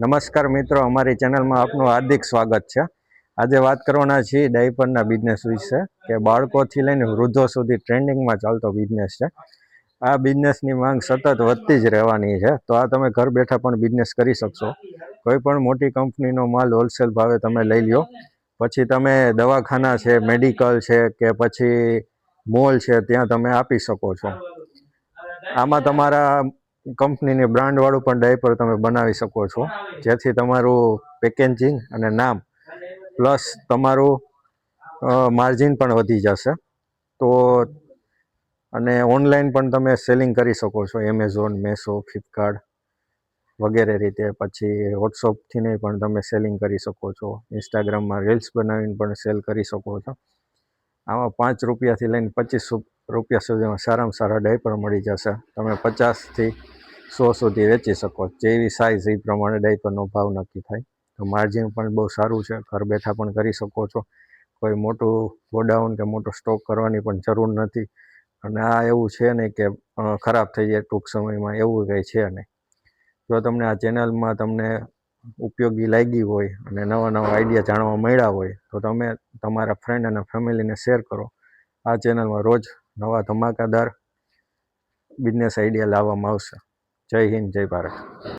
નમસ્કાર મિત્રો, અમારી ચેનલમાં આપનું હાર્દિક સ્વાગત છે. આજે વાત કરવાના છીએ ડાયપરના બિઝનેસ વિશે, કે બાળકોથી લઈને વૃદ્ધો સુધી ટ્રેન્ડિંગમાં ચાલતો બિઝનેસ છે. આ બિઝનેસની માંગ સતત વધતી જ રહેવાની છે. તો આ તમે ઘર બેઠા પણ બિઝનેસ કરી શકશો. કોઈ પણ મોટી કંપનીનો માલ હોલસેલ ભાવે તમે લઈ લ્યો. પછી તમે દવાખાના છે મેડિકલ છે, કે પછી મોલ છે, ત્યાં તમે આપી શકો છો. આમાં તમારા કંપનીની બ્રાન્ડવાળું પણ ડાયપર તમે બનાવી શકો છો. જેથી તમારું પેકેજિંગ અને નામ પ્લસ તમારું માર્જિન પણ વધી જશે. તો, અને ઓનલાઈન પણ તમે સેલિંગ કરી શકો છો. એમેઝોન મેસો ફ્લિપકાર્ટ વગેરે રીતે. પછી વોટ્સઅપથી પણ તમે સેલિંગ કરી શકો છો. ઇન્સ્ટાગ્રામમાં રીલ્સ બનાવીને પણ સેલ કરી શકો છો. આમાં પાંચ રૂપિયાથી લઈને પચીસ રૂપિયા સુધીમાં સારામાં સારા ડાયપર મળી જશે. તમે પચાસથી સો સુધી વેચી શકો. જેવી સાઇઝ એ પ્રમાણે ડાયપરનો ભાવ નક્કી થાય. તો માર્જિન પણ બહુ સારું છે. ઘર બેઠા પણ કરી શકો છો. કોઈ મોટું ગોડાઉન કે મોટો સ્ટોક કરવાની પણ જરૂર નથી. અને આ એવું છે નહીં કે ખરાબ થઈ જાય ટૂંક સમયમાં. એવું કંઈ છે નહીં. જો તમને આ ચેનલમાં તમને ઉપયોગી લાગી હોય અને નવા નવા આઈડિયા જાણવા મળ્યા હોય, તો તમે તમારા ફ્રેન્ડ અને ફેમિલીને શેર કરો. આ ચેનલમાં રોજ નવા ધમાકાદાર બિઝનેસ આઈડિયા લાવવામાં આવશે. જય હિન્દ, જય ભારત.